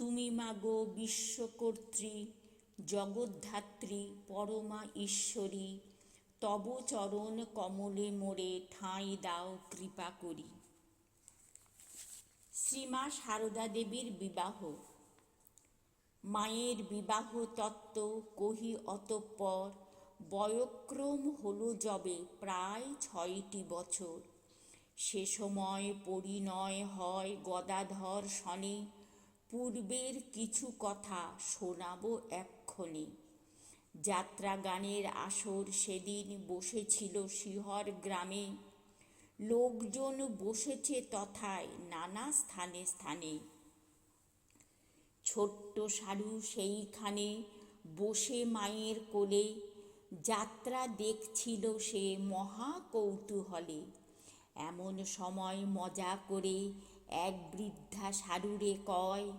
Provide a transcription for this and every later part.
তুমি মাগো বিশ্বকর্ত্রী, জগদ্ধাত্রী, পরমা ঈশ্বরী, তব চরণ কমলে মোরে ঠাঁই দাও কৃপা করি। শ্রীমা সারদা দেবীর বিবাহ। মায়ের বিবাহ তত্ত্ব কহি অতঃপর, বয়ক্রম হল যবে প্রায় ছয়টি বছর। সে সময় পরিণয় হয় গদাধর সনে পূর্বের কিছু কথা শোনাব এক্ষণে। যাত্রা গানের আসর সেদিন বসেছিল শিহর গ্রামে। লোকজন বসেছে তথায় নানা স্থানে স্থানে। ছোট্ট সারু সেইখানে বসে মায়ের কোলে। যাত্রা দেখছিল সে মহা কৌতূহলে। এমন সময় মজা করে এক বৃদ্ধা সারুরে কয়,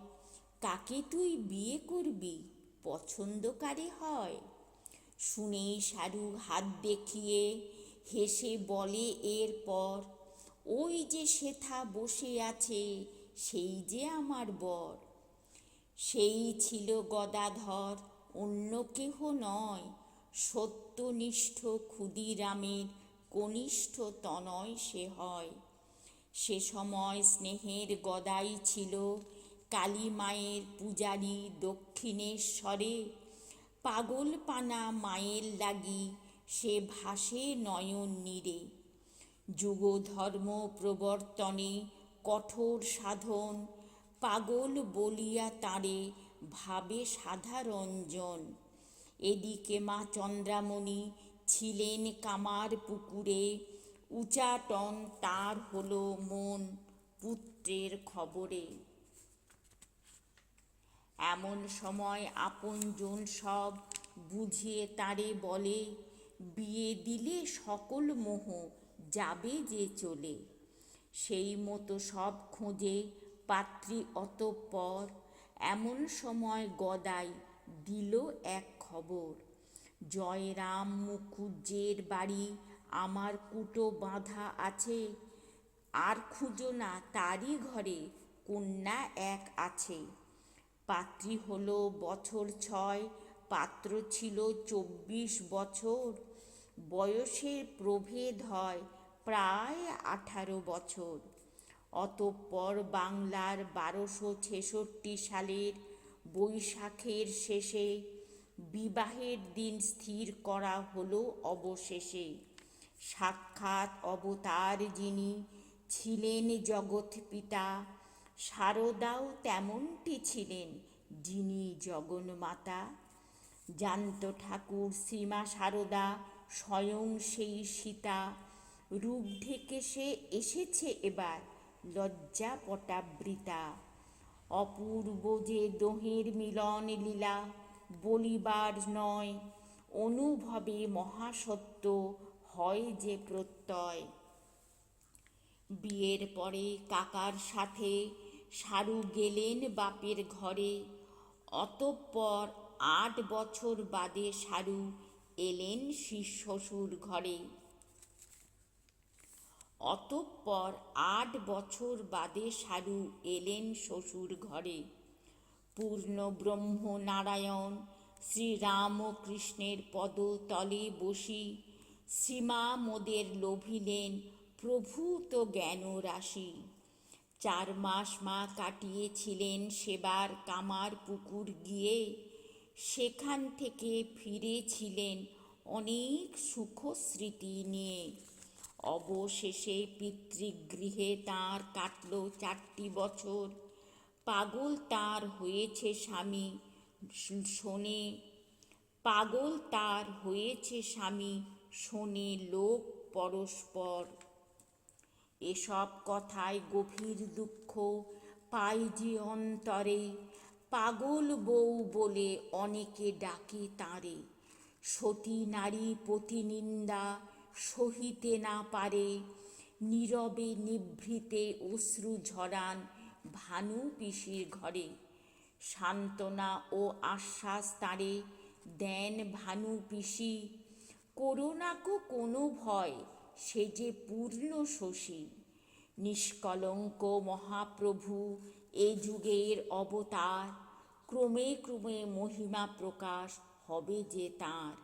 কাকে তুই বিয়ে করবি? পছন্দকারে হয়? শুনেই সারু হাত দেখিয়ে হেসে বলে এরপর, ওই যে সেথা বসে আছে, সেই যে আমার বর। সেই ছিল গদাধর, অন্য কেহ নয়। সত্যনিষ্ঠ ক্ষুদিরামের কনিষ্ঠ তনয় সে হয়। সে সময় স্নেহের গদাই ছিল। কালী মায়ের পূজারী দক্ষিণেশ্বরে। পাগলপানা মায়ের লাগি সে ভাসে নয়ন নীরে। যুগধর্ম প্রবর্তনে কঠোর সাধন, পাগল বলিয়া তাঁরে ভাবে সাধারঞ্জন। এদিকে মা চন্দ্রামণি ছিলেন কামার পুকুরে উচাটন তার হলো মন পুত্রের খবরে। এমন সময় আপনজন সব বুঝিয়ে তারে বলে, বিয়ে দিলে সকল মোহ যাবে যে চলে। সেই মতো সব খোঁজে পাত্রী অতঃপর। এমন সময় গদাই দিল এক খবর, জয়রাম মুখুজ্জের বাড়ি আমার কুটো বাঁধা আছে, আর খুঁজো না তারই ঘরে কন্যা এক আছে। পাত্রী হলো বছর ছয়, পাত্র ছিল চব্বিশ বছর। বয়সের প্রভেদ হয় প্রায় আঠারো বছর। অতঃপর বাংলার বারোশো ছেষট্টি সালের বৈশাখের শেষে বিবাহের দিন স্থির করা হলো অবশেষে। সাক্ষাৎ অবতার যিনি ছিলেন জগৎ পিতা শারদাও তেমনটি ছিলেন যিনি জগন্মাতা জানত ঠাকুর শ্রীমা শারদা স্বয়ং সেই সীতা, রূপ ঢেকে সে এসেছে এবার লজ্জা পটাবৃতা। অপূর্ব যে দোহের মিলন লীলা বলিবার নয়, অনুভবে মহাসত্য হয় যে প্রত্যয়। বিয়ের পরে কাকার সাথে সারু গেলেন বাপের ঘরে। অতঃপর আট বছর বাদে সারু এলেন শ্বশুর ঘরে। অতঃপর আট বছর বাদে সারু এলেন শ্বশুর ঘরে। পূর্ণ ব্রহ্ম নারায়ণ শ্রীরামকৃষ্ণের পদতলে বসি শ্রীমা মোদের লোভিলেন প্রভূত জ্ঞান রাশি। চার মাস মা কাটিয়েছিলেন সেবার কামার পুকুর গিয়ে, সেখান থেকে ফিরেছিলেন অনেক সুখ স্মৃতি নিয়ে। অবশেষে পিতৃগৃহে তাঁর কাটল চারটি বছর। পাগল তার হয়েছে স্বামী, শোনে, পাগল তার হয়েছে স্বামী শোনে লোক পরস্পর। এসব কথায় গভীর দুঃখ পাই যে অন্তরে। পাগল বউ বলে অনেকে ডাকে তাঁরে। সতী নারী প্রতিনিন্দা সহিতে না পারে। নীরবে নিভৃতে অশ্রু ঝরান ভানু পিসির ঘরে। সান্ত্বনা ও আশ্বাস তাঁরে দেন ভানু পিসি। করোনাকো কোনো ভয়, সে যে পূর্ণ শশী। নিষ্কলঙ্ক মহাপ্রভু এ যুগের অবতার, ক্রমে ক্রমে মহিমা প্রকাশ হবে যে তাঁর।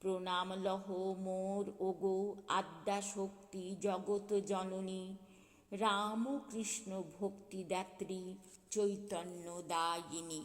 প্রণাম লহ মোর, ওগো আদ্যা শক্তি জগত জননী। রাম কৃষ্ণ ভক্তিদাত্রী চৈতন্য দায়িনী।